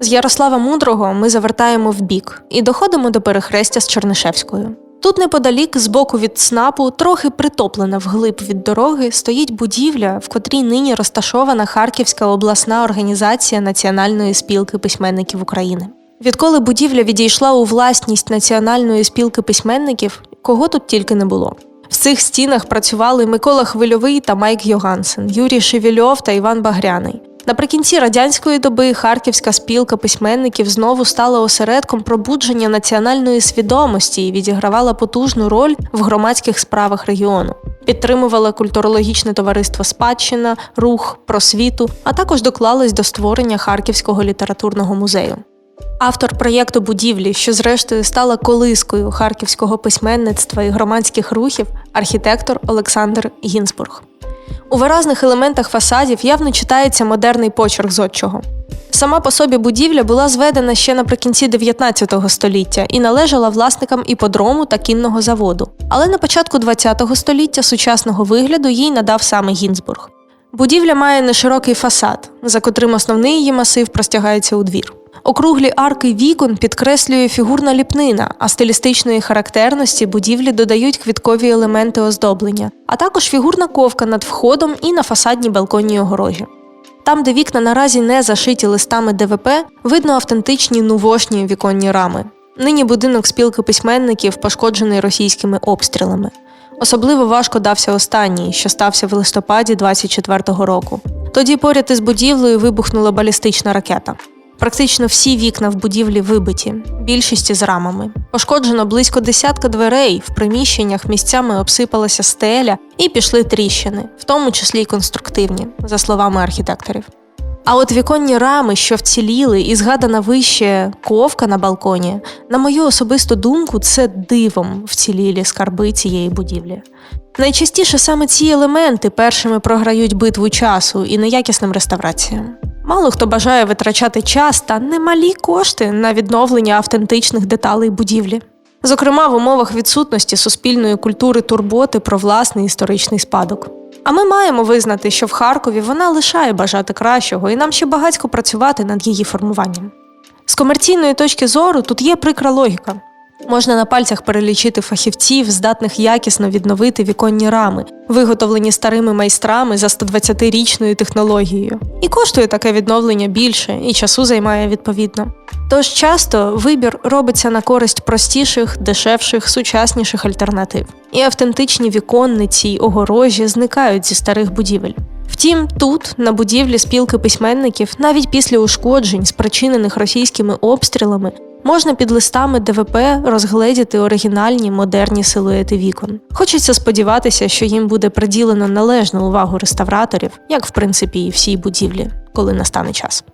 З Ярослава Мудрого ми завертаємо вбік і доходимо до перехрестя з Чернишевською. Тут неподалік, збоку від ЦНАПу, трохи притоплена вглиб від дороги, стоїть будівля, в котрій нині розташована Харківська обласна організація Національної спілки письменників України. Відколи будівля відійшла у власність Національної спілки письменників, кого тут тільки не було. В цих стінах працювали Микола Хвильовий та Майк Йогансен, Юрій Шевельов та Іван Багряний. Наприкінці радянської доби Харківська спілка письменників знову стала осередком пробудження національної свідомості і відігравала потужну роль в громадських справах регіону. Підтримувала культурологічне товариство Спадщина, рух, просвіту, а також доклалась до створення Харківського літературного музею. Автор проєкту будівлі, що зрештою стала колискою харківського письменництва і громадських рухів, архітектор Олександр Гінзбург. У виразних елементах фасадів явно читається модерний почерк зодчого. Сама по собі будівля була зведена ще наприкінці 19 століття і належала власникам іподрому та кінного заводу. Але на початку 20 століття сучасного вигляду їй надав саме Гінзбург. Будівля має неширокий фасад, за котрим основний її масив простягається у двір. Округлі арки вікон підкреслює фігурна ліпнина, а стилістичної характерності будівлі додають квіткові елементи оздоблення, а також фігурна ковка над входом і на фасадній балконній огорожі. Там, де вікна наразі не зашиті листами ДВП, видно автентичні нувошні віконні рами. Нині будинок спілки письменників пошкоджений російськими обстрілами. Особливо важко дався останній, що стався в листопаді 24-го року. Тоді поряд із будівлею вибухнула балістична ракета. Практично всі вікна в будівлі вибиті, більшість із рамами. Пошкоджено близько десятка дверей, в приміщеннях місцями обсипалася стеля і пішли тріщини, в тому числі й конструктивні, за словами архітекторів. А от віконні рами, що вціліли, і згадана вище ковка на балконі, на мою особисту думку, це дивом вцілілі скарби цієї будівлі. Найчастіше саме ці елементи першими програють битву часу і неякісним реставраціям. Мало хто бажає витрачати час та немалі кошти на відновлення автентичних деталей будівлі. Зокрема, в умовах відсутності суспільної культури турботи про власний історичний спадок. А ми маємо визнати, що в Харкові вона лишає бажати кращого, і нам ще багатько працювати над її формуванням. З комерційної точки зору тут є прикра логіка. Можна на пальцях перелічити фахівців, здатних якісно відновити віконні рами, виготовлені старими майстрами за 120-річною технологією. І коштує таке відновлення більше, і часу займає відповідно. Тож часто вибір робиться на користь простіших, дешевших, сучасніших альтернатив. І автентичні віконниці й огорожі зникають зі старих будівель. Втім, тут, на будівлі спілки письменників, навіть після ушкоджень, спричинених російськими обстрілами, можна під листами ДВП розгледіти оригінальні модерні силуети вікон. Хочеться сподіватися, що їм буде приділено належну увагу реставраторів, як в принципі і всій будівлі, коли настане час.